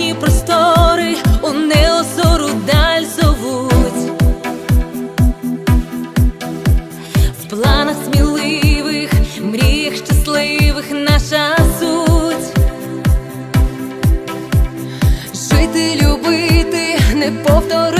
вільні простори у неосору даль зовуть, в планах сміливих, мріях щасливих наша суть, жити, любити, не повторити.